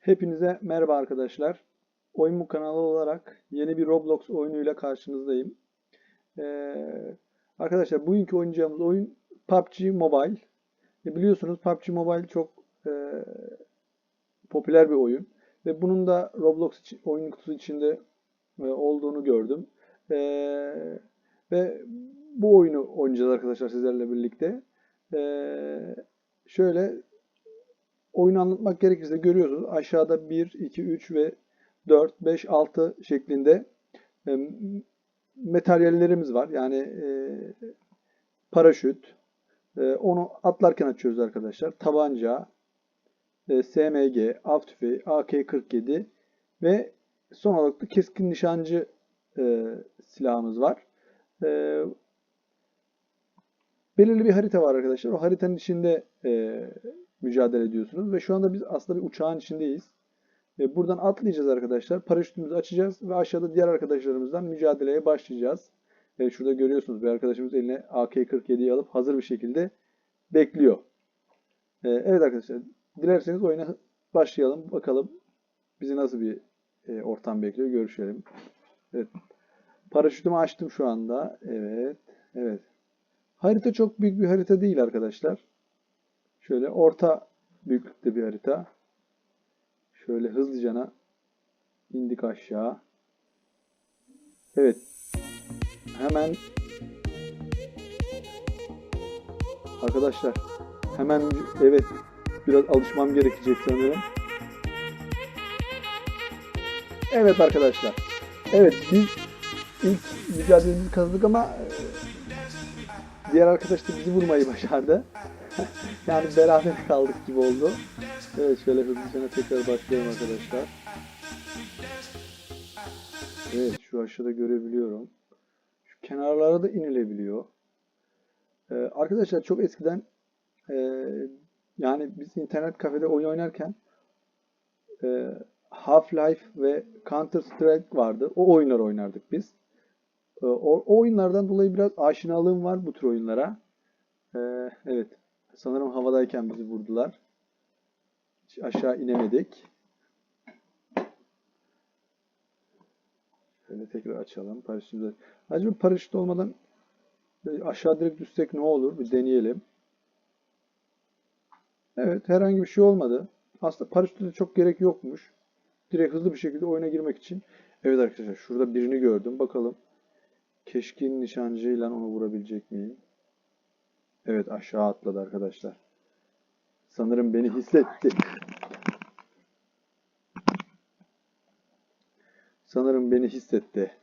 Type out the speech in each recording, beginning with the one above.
Hepinize merhaba arkadaşlar. Oyun Bu kanalı olarak yeni bir Roblox oyunuyla karşınızdayım. Ee, arkadaşlar bugünkü oynayacağımız oyun PUBG Mobile. E, biliyorsunuz PUBG Mobile çok e, popüler bir oyun. Ve bunun da Roblox içi- oyun kutusu içinde e, olduğunu gördüm. E, ve bu oyunu oynayacağız arkadaşlar sizlerle birlikte. E, şöyle oyunu anlatmak gerekirse görüyorsunuz aşağıda 1, 2, 3 ve 4, 5, 6 şeklinde e, materyallerimiz var. Yani e, paraşüt, e, onu atlarken açıyoruz arkadaşlar. Tabanca, e, SMG, av tüfeği, AK-47 ve son olarak da keskin nişancı e, silahımız var. E, belirli bir harita var arkadaşlar. O haritanın içinde e, mücadele ediyorsunuz. Ve şu anda biz aslında bir uçağın içindeyiz. E, buradan atlayacağız arkadaşlar. Paraşütümüzü açacağız ve aşağıda diğer arkadaşlarımızdan mücadeleye başlayacağız. E, şurada görüyorsunuz bir arkadaşımız eline AK-47'yi alıp hazır bir şekilde bekliyor. E, evet arkadaşlar dilerseniz oyuna başlayalım. Bakalım bizi nasıl bir e, ortam bekliyor görüşelim. Evet. Paraşütümü açtım şu anda. Evet. Evet. Harita çok büyük bir harita değil arkadaşlar. Şöyle orta büyüklükte bir harita. Şöyle hızlıcana indik aşağı. Evet. Hemen Arkadaşlar hemen evet biraz alışmam gerekecek sanırım. Evet arkadaşlar. Evet biz ilk mücadelemizi kazandık ama e, diğer arkadaş da bizi vurmayı başardı. yani beraber kaldık gibi oldu. Evet şöyle hızlıca tekrar başlayalım arkadaşlar. Evet şu aşağıda görebiliyorum. Şu kenarlara da inilebiliyor. Ee, arkadaşlar çok eskiden e, yani biz internet kafede oyun oynarken e, Half-Life ve Counter Strike vardı. O oyunları oynardık biz. E, o, o oyunlardan dolayı biraz aşinalığım var bu tür oyunlara. E, evet. Sanırım havadayken bizi vurdular. Hiç aşağı inemedik. Şöyle tekrar açalım. Paraşütümüzü. Acaba paraşüt olmadan aşağı direkt düşsek ne olur? Bir deneyelim. Evet, herhangi bir şey olmadı. Aslında paraşütte çok gerek yokmuş. Direkt hızlı bir şekilde oyuna girmek için. Evet arkadaşlar, şurada birini gördüm. Bakalım. Keşkin nişancıyla onu vurabilecek miyim? Evet, aşağı atladı arkadaşlar. Sanırım beni hissetti. Sanırım beni hissetti.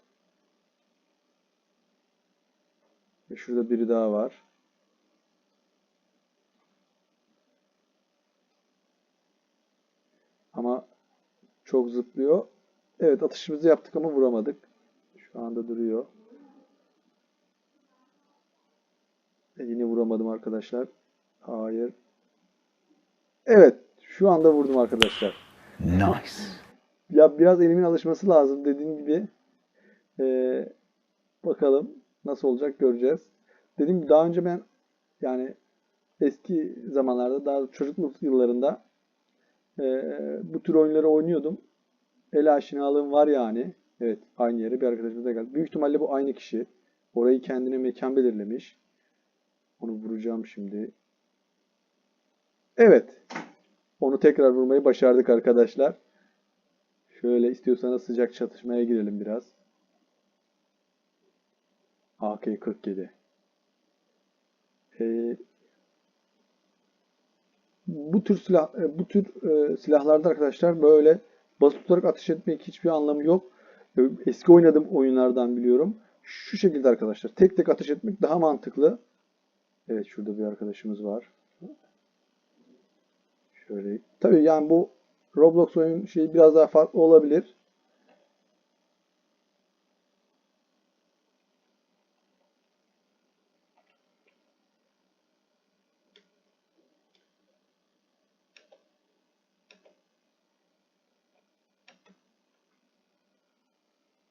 Ve şurada biri daha var. Ama çok zıplıyor. Evet atışımızı yaptık ama vuramadık. Şu anda duruyor. E, yine vuramadım arkadaşlar. Hayır. Evet. Şu anda vurdum arkadaşlar. Nice. Ya biraz elimin alışması lazım dediğim gibi. Ee, bakalım nasıl olacak göreceğiz. Dediğim gibi daha önce ben yani eski zamanlarda daha çocukluk yıllarında ee, bu tür oyunları oynuyordum. El aşinalığım var yani. Evet aynı yere bir arkadaşımız da geldi. Büyük ihtimalle bu aynı kişi. Orayı kendine mekan belirlemiş. Onu vuracağım şimdi. Evet. Onu tekrar vurmayı başardık arkadaşlar. Şöyle istiyorsanız sıcak çatışmaya girelim biraz. AK-47. Ee, bu tür silah e, bu tür e, silahlarda arkadaşlar böyle basılı tutarak ateş etmek hiçbir anlamı yok. Eski oynadığım oyunlardan biliyorum. Şu şekilde arkadaşlar tek tek ateş etmek daha mantıklı. Evet şurada bir arkadaşımız var. Şöyle. Tabii yani bu Roblox oyun şeyi biraz daha farklı olabilir.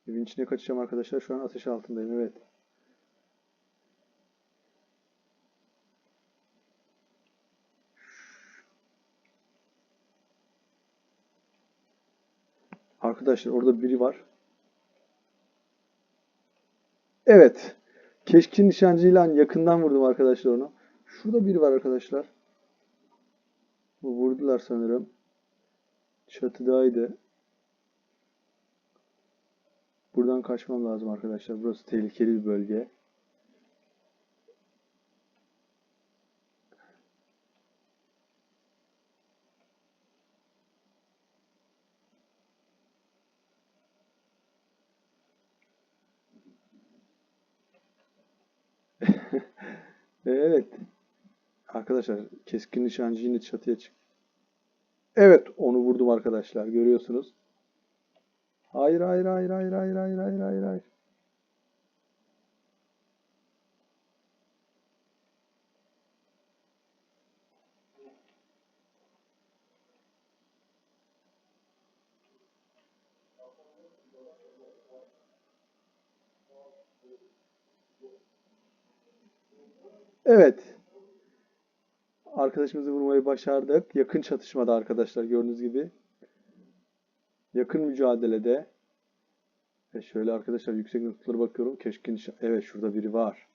Evin içine kaçacağım arkadaşlar. Şu an ateş altındayım. Evet. Arkadaşlar orada biri var. Evet. Keskin nişancıyla yakından vurdum arkadaşlar onu. Şurada biri var arkadaşlar. Bu vurdular sanırım. Çatıdaydı. Buradan kaçmam lazım arkadaşlar. Burası tehlikeli bir bölge. Evet. Arkadaşlar keskin nişancı yine çatıya çık. Evet onu vurdum arkadaşlar. Görüyorsunuz. Hayır hayır hayır hayır hayır hayır hayır hayır hayır. Evet. Arkadaşımızı vurmayı başardık. Yakın çatışmada arkadaşlar gördüğünüz gibi. Yakın mücadelede. Ve şöyle arkadaşlar yüksek noktalara bakıyorum. Keşke nişan... Evet şurada biri var.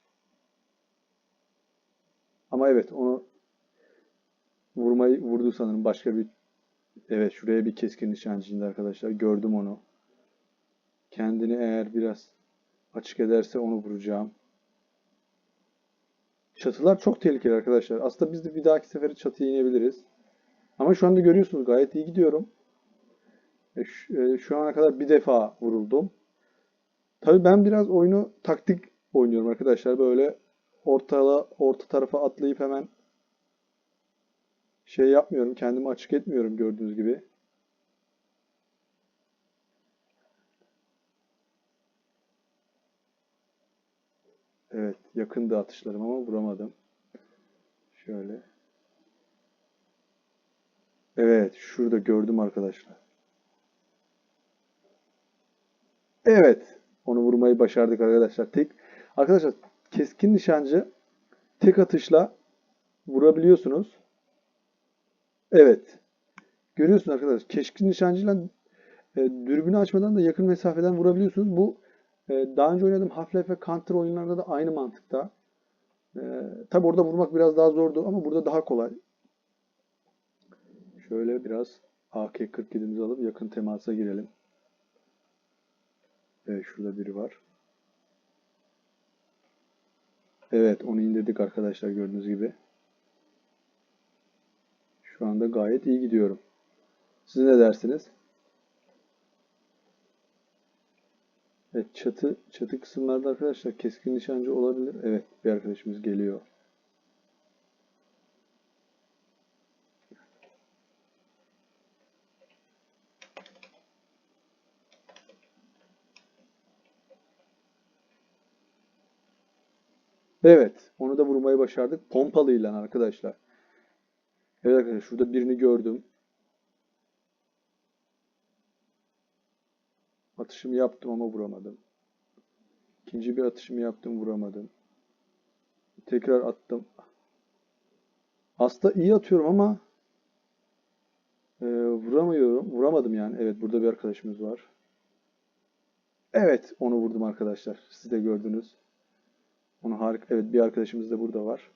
Ama evet onu vurmayı vurdu sanırım başka bir Evet şuraya bir keskin nişancı indi arkadaşlar. Gördüm onu. Kendini eğer biraz açık ederse onu vuracağım. Çatılar çok tehlikeli arkadaşlar. Aslında biz de bir dahaki sefere çatıya inebiliriz. Ama şu anda görüyorsunuz gayet iyi gidiyorum. E, şu, e, ana kadar bir defa vuruldum. Tabii ben biraz oyunu taktik oynuyorum arkadaşlar. Böyle ortala, orta tarafa atlayıp hemen şey yapmıyorum. Kendimi açık etmiyorum gördüğünüz gibi. Evet, yakındı atışlarım ama vuramadım. Şöyle. Evet, şurada gördüm arkadaşlar. Evet, onu vurmayı başardık arkadaşlar. Tek arkadaşlar keskin nişancı tek atışla vurabiliyorsunuz. Evet. Görüyorsunuz arkadaşlar. Keskin nişancıyla e, dürbünü açmadan da yakın mesafeden vurabiliyorsunuz. Bu daha önce oynadığım Half-Life ve Counter oyunlarda da aynı mantıkta. E, tabi orada vurmak biraz daha zordu ama burada daha kolay. Şöyle biraz AK-47'mizi alıp yakın temasa girelim. Evet şurada biri var. Evet onu indirdik arkadaşlar gördüğünüz gibi. Şu anda gayet iyi gidiyorum. Siz ne dersiniz? Evet çatı çatı kısımlarda arkadaşlar keskin nişancı olabilir. Evet bir arkadaşımız geliyor. Evet, onu da vurmayı başardık. Pompalıyla arkadaşlar. Evet arkadaşlar şurada birini gördüm. Atışımı yaptım ama vuramadım. İkinci bir atışımı yaptım vuramadım. Tekrar attım. Aslında iyi atıyorum ama e, vuramıyorum. Vuramadım yani. Evet burada bir arkadaşımız var. Evet onu vurdum arkadaşlar. Siz de gördünüz. Onu harika. Evet bir arkadaşımız da burada var.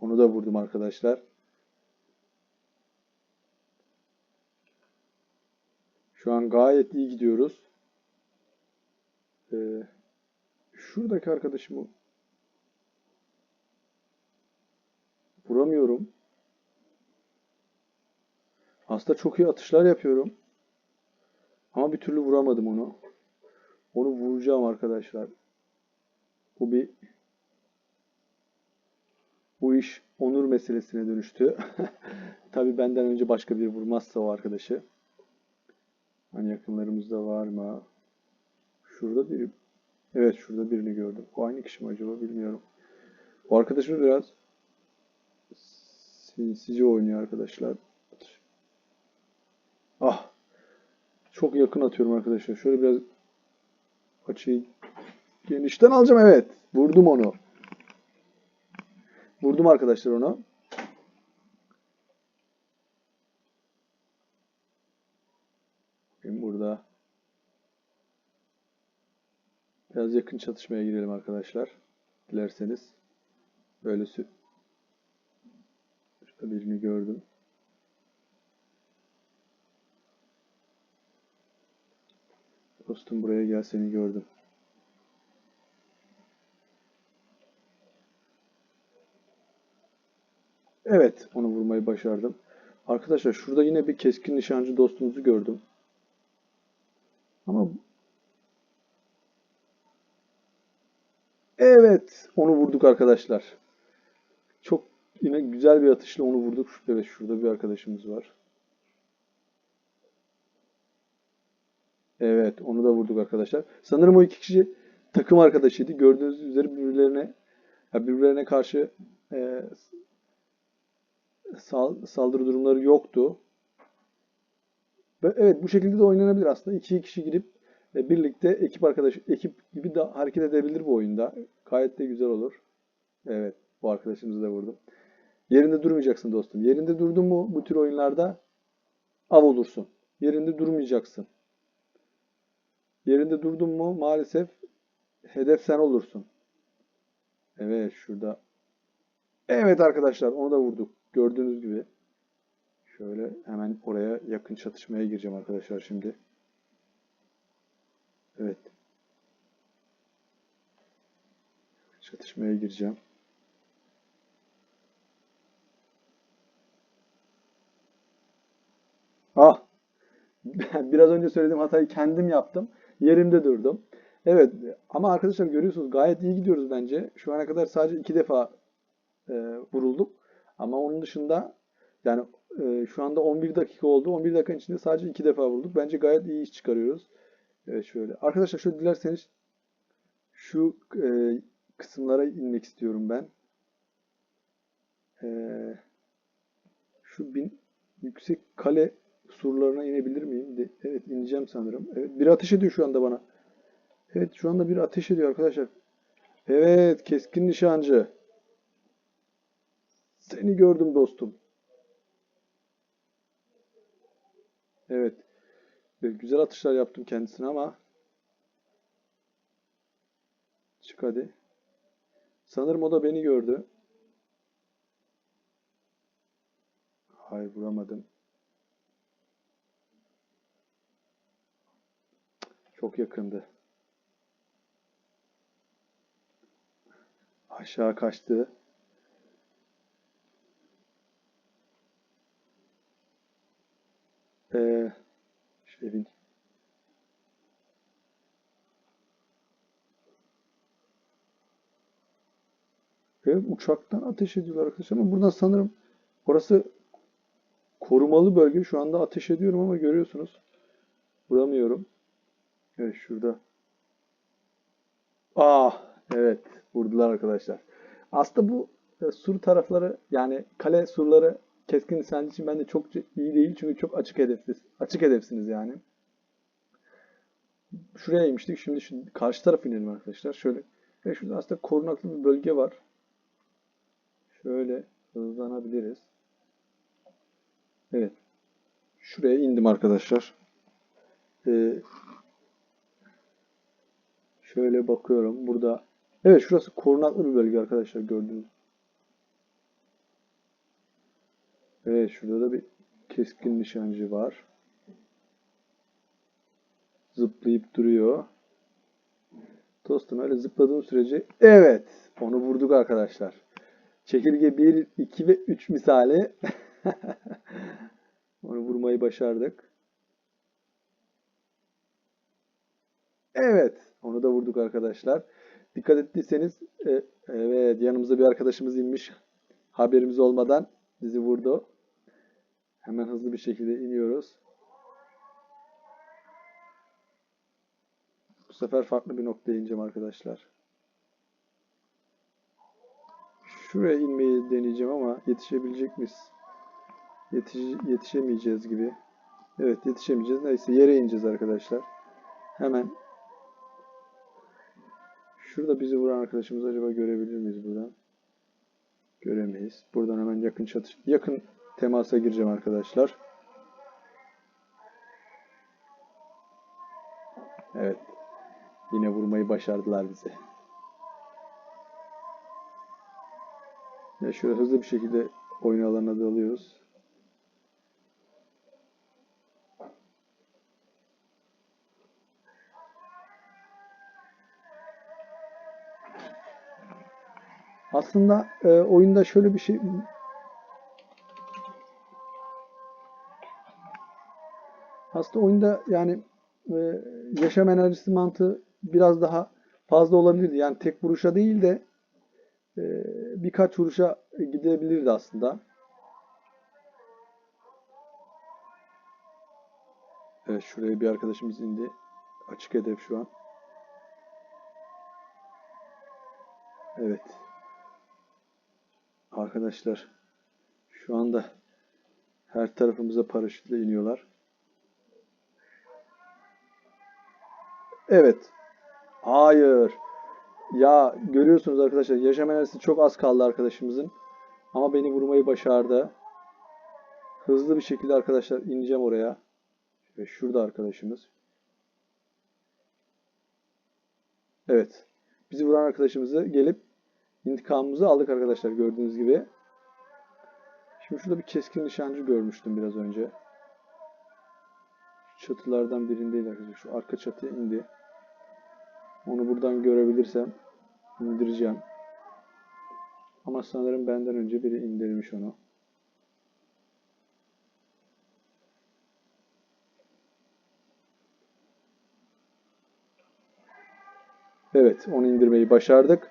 Onu da vurdum arkadaşlar. Şu an gayet iyi gidiyoruz. Ee, şuradaki arkadaşımı vuramıyorum. Aslında çok iyi atışlar yapıyorum. Ama bir türlü vuramadım onu. Onu vuracağım arkadaşlar. Bu bir bu iş onur meselesine dönüştü. Tabii benden önce başka biri vurmazsa o arkadaşı. Hani yakınlarımızda var mı? Şurada biri. Evet şurada birini gördüm. O aynı kişi mi acaba bilmiyorum. O arkadaşımız biraz sinsice oynuyor arkadaşlar. Ah. Çok yakın atıyorum arkadaşlar. Şöyle biraz açıyı genişten alacağım. Evet. Vurdum onu. Vurdum arkadaşlar onu. Benim burada Biraz yakın çatışmaya girelim arkadaşlar. Dilerseniz. Böyle sü- birini gördüm. Dostum buraya gel seni gördüm. Evet, onu vurmayı başardım. Arkadaşlar şurada yine bir keskin nişancı dostumuzu gördüm. Ama Evet, onu vurduk arkadaşlar. Çok yine güzel bir atışla onu vurduk. Evet, şurada bir arkadaşımız var. Evet, onu da vurduk arkadaşlar. Sanırım o iki kişi takım arkadaşıydı. Gördüğünüz üzere birbirlerine birbirlerine karşı e, sal- saldırı durumları yoktu. Ve evet, bu şekilde de oynanabilir aslında. İki kişi girip e, birlikte ekip arkadaş ekip gibi de hareket edebilir bu oyunda. Gayet de güzel olur. Evet, bu arkadaşımızı da vurdum. Yerinde durmayacaksın dostum. Yerinde durdun mu bu tür oyunlarda av olursun. Yerinde durmayacaksın. Yerinde durdun mu maalesef hedef sen olursun. Evet şurada. Evet arkadaşlar onu da vurduk. Gördüğünüz gibi. Şöyle hemen oraya yakın çatışmaya gireceğim arkadaşlar şimdi. Evet. Çatışmaya gireceğim. Ah! Biraz önce söylediğim hatayı kendim yaptım. Yerimde durdum. Evet ama arkadaşlar görüyorsunuz gayet iyi gidiyoruz bence. Şu ana kadar sadece iki defa e, vurulduk. Ama onun dışında yani e, şu anda 11 dakika oldu. 11 dakika içinde sadece iki defa vurulduk. Bence gayet iyi iş çıkarıyoruz. Evet şöyle. Arkadaşlar şöyle dilerseniz şu e, kısımlara inmek istiyorum ben. E, şu bin yüksek kale surlarına inebilir miyim? De, evet ineceğim sanırım. Evet bir ateş ediyor şu anda bana. Evet şu anda bir ateş ediyor arkadaşlar. Evet keskin nişancı. Seni gördüm dostum. Evet. Ve Güzel atışlar yaptım kendisine ama çık hadi. Sanırım o da beni gördü. Hayır vuramadım. Çok yakındı. Aşağı kaçtı. Ee, şey, Evet, uçaktan ateş ediyorlar arkadaşlar ama buradan sanırım orası korumalı bölge. Şu anda ateş ediyorum ama görüyorsunuz. Vuramıyorum. Evet şurada. Ah evet vurdular arkadaşlar. Aslında bu e, sur tarafları yani kale surları keskin nişancı için bence çok iyi değil çünkü çok açık hedefsiz. Açık hedefsiniz yani. Şuraya inmiştik. Şimdi şu karşı tarafa inelim arkadaşlar. Şöyle. Ve şurada aslında korunaklı bir bölge var. Şöyle hızlanabiliriz. Evet. Şuraya indim arkadaşlar. Ee, şöyle bakıyorum. Burada Evet şurası korunaklı bir bölge arkadaşlar gördüğünüz. Evet şurada da bir keskin nişancı var. Zıplayıp duruyor. Dostum öyle zıpladığım sürece evet onu vurduk arkadaşlar. Çekirge 1, 2 ve 3 misali. Onu vurmayı başardık. Evet. Onu da vurduk arkadaşlar. Dikkat ettiyseniz e, evet yanımıza bir arkadaşımız inmiş. Haberimiz olmadan bizi vurdu. Hemen hızlı bir şekilde iniyoruz. Bu sefer farklı bir noktaya ineceğim arkadaşlar. Şuraya inmeyi deneyeceğim ama yetişebilecek miyiz? Yetiş yetişemeyeceğiz gibi. Evet yetişemeyeceğiz. Neyse yere ineceğiz arkadaşlar. Hemen Şurada bizi vuran arkadaşımızı acaba görebilir miyiz buradan? Göremeyiz. Buradan hemen yakın çatış yakın temasa gireceğim arkadaşlar. Evet. Yine vurmayı başardılar bize. Ya şöyle hızlı bir şekilde oyun alanına dalıyoruz. Aslında e, oyunda şöyle bir şey aslında oyunda yani e, yaşam enerjisi mantığı biraz daha fazla olabilirdi. Yani tek vuruşa değil de e, birkaç vuruşa gidebilirdi aslında. Evet şuraya bir arkadaşımız indi. Açık hedef şu an. Evet. Arkadaşlar şu anda her tarafımıza paraşütle iniyorlar. Evet. Hayır. Ya görüyorsunuz arkadaşlar yaşam enerjisi çok az kaldı arkadaşımızın. Ama beni vurmayı başardı. Hızlı bir şekilde arkadaşlar ineceğim oraya. Ve şurada arkadaşımız. Evet. Bizi vuran arkadaşımızı gelip intikamımızı aldık arkadaşlar gördüğünüz gibi. Şimdi şurada bir keskin nişancı görmüştüm biraz önce. Şu çatılardan birindeydi arkadaşlar. Şu arka çatıya indi. Onu buradan görebilirsem indireceğim. Ama sanırım benden önce biri indirmiş onu. Evet, onu indirmeyi başardık.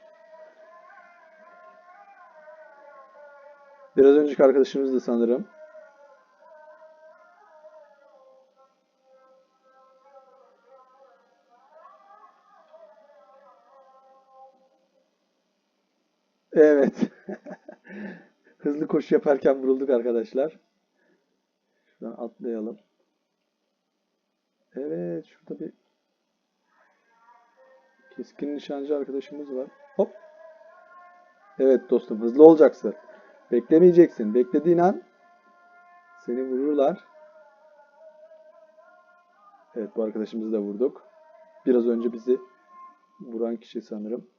Biraz önceki arkadaşımız da sanırım. Koşu yaparken vurulduk arkadaşlar. Şuradan atlayalım. Evet, şurada bir keskin nişancı arkadaşımız var. Hop. Evet dostum, hızlı olacaksın. Beklemeyeceksin. Beklediğin an seni vururlar. Evet, bu arkadaşımızı da vurduk. Biraz önce bizi vuran kişi sanırım.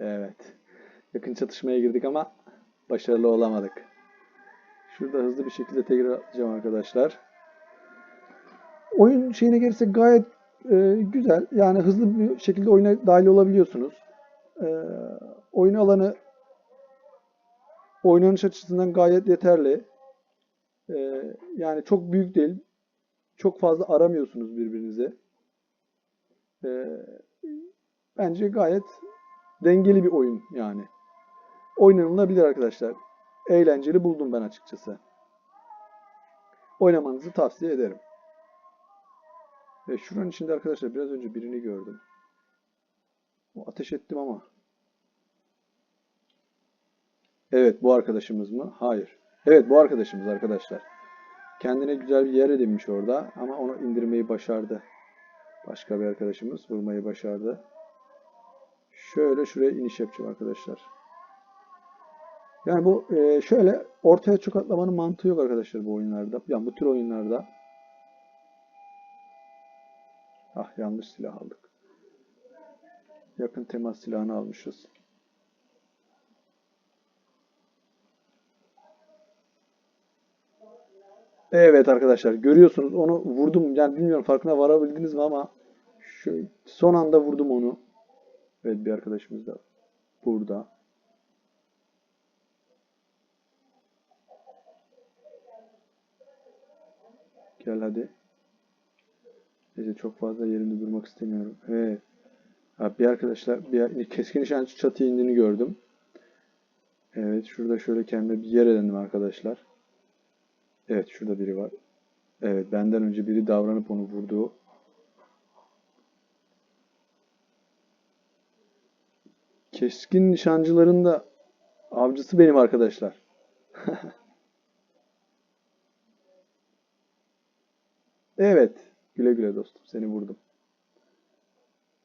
Evet. Yakın çatışmaya girdik ama başarılı olamadık. Şurada hızlı bir şekilde tekrar atacağım arkadaşlar. Oyun şeyine gelirsek gayet e, güzel. Yani hızlı bir şekilde oyuna dahil olabiliyorsunuz. E, oyun alanı oynanış açısından gayet yeterli. E, yani çok büyük değil. Çok fazla aramıyorsunuz birbirinizi. E, bence gayet dengeli bir oyun yani. Oynanılabilir arkadaşlar. Eğlenceli buldum ben açıkçası. Oynamanızı tavsiye ederim. Ve şuranın içinde arkadaşlar biraz önce birini gördüm. O ateş ettim ama. Evet bu arkadaşımız mı? Hayır. Evet bu arkadaşımız arkadaşlar. Kendine güzel bir yer edinmiş orada ama onu indirmeyi başardı. Başka bir arkadaşımız vurmayı başardı. Şöyle şuraya iniş yapacağım arkadaşlar. Yani bu e, şöyle ortaya çok atlamanın mantığı yok arkadaşlar bu oyunlarda. Yani bu tür oyunlarda. Ah yanlış silah aldık. Yakın temas silahını almışız. Evet arkadaşlar görüyorsunuz onu vurdum. Yani bilmiyorum farkına varabildiniz mi ama şu son anda vurdum onu. Evet bir arkadaşımız da burada. Gel hadi. Neyse çok fazla yerimde durmak istemiyorum. Evet. Ha, bir arkadaşlar bir keskin nişancı çatıya indiğini gördüm. Evet şurada şöyle kendime bir yer edindim arkadaşlar. Evet şurada biri var. Evet benden önce biri davranıp onu vurdu. Keskin nişancıların da avcısı benim arkadaşlar. Evet. Güle güle dostum. Seni vurdum.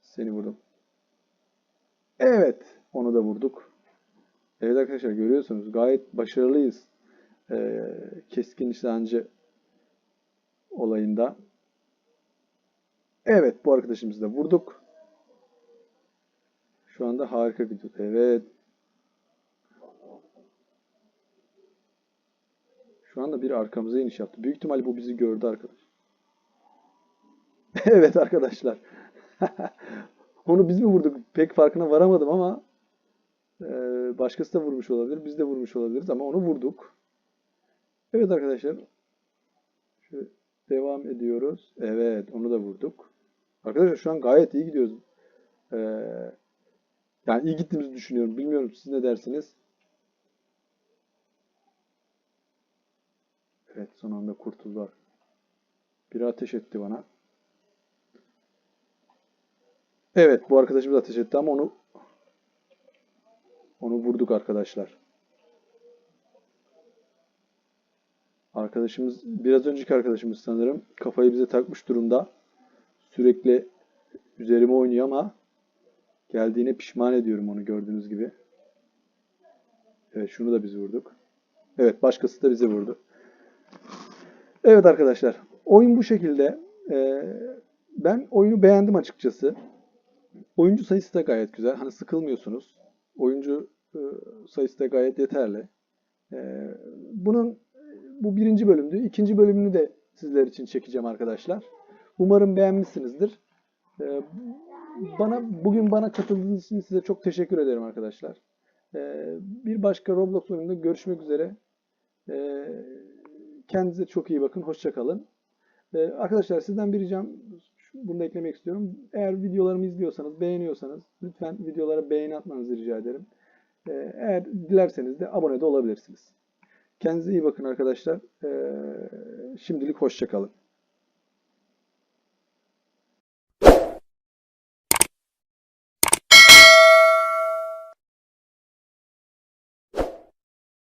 Seni vurdum. Evet. Onu da vurduk. Evet arkadaşlar görüyorsunuz. Gayet başarılıyız. e, keskin nişancı olayında. Evet bu arkadaşımızı da vurduk. Şu anda harika gidiyor. Evet. Şu anda bir arkamıza iniş yaptı. Büyük ihtimalle bu bizi gördü arkadaş. Evet arkadaşlar. Onu biz mi vurduk? Pek farkına varamadım ama e, başkası da vurmuş olabilir. Biz de vurmuş olabiliriz ama onu vurduk. Evet arkadaşlar. Şöyle devam ediyoruz. Evet onu da vurduk. Arkadaşlar şu an gayet iyi gidiyoruz. Ee, yani iyi gittiğimizi düşünüyorum. Bilmiyorum siz ne dersiniz? Evet son anda kurtuldular. Biri ateş etti bana. Evet bu arkadaşımız ateş etti ama onu onu vurduk arkadaşlar. Arkadaşımız biraz önceki arkadaşımız sanırım kafayı bize takmış durumda. Sürekli üzerime oynuyor ama geldiğine pişman ediyorum onu gördüğünüz gibi. Evet şunu da biz vurduk. Evet başkası da bize vurdu. Evet arkadaşlar oyun bu şekilde. Ee, ben oyunu beğendim açıkçası. Oyuncu sayısı da gayet güzel. Hani sıkılmıyorsunuz. Oyuncu e, sayısı da gayet yeterli. Ee, bunun bu birinci bölümdü. İkinci bölümünü de sizler için çekeceğim arkadaşlar. Umarım beğenmişsinizdir. Ee, bana bugün bana katıldığınız için size çok teşekkür ederim arkadaşlar. Ee, bir başka Roblox oyununda görüşmek üzere. Ee, kendinize çok iyi bakın. Hoşça kalın. Ee, arkadaşlar sizden bir ricam bunu da eklemek istiyorum. Eğer videolarımı izliyorsanız, beğeniyorsanız lütfen videolara beğeni atmanızı rica ederim. Ee, eğer dilerseniz de abone de olabilirsiniz. Kendinize iyi bakın arkadaşlar. Ee, şimdilik hoşça kalın.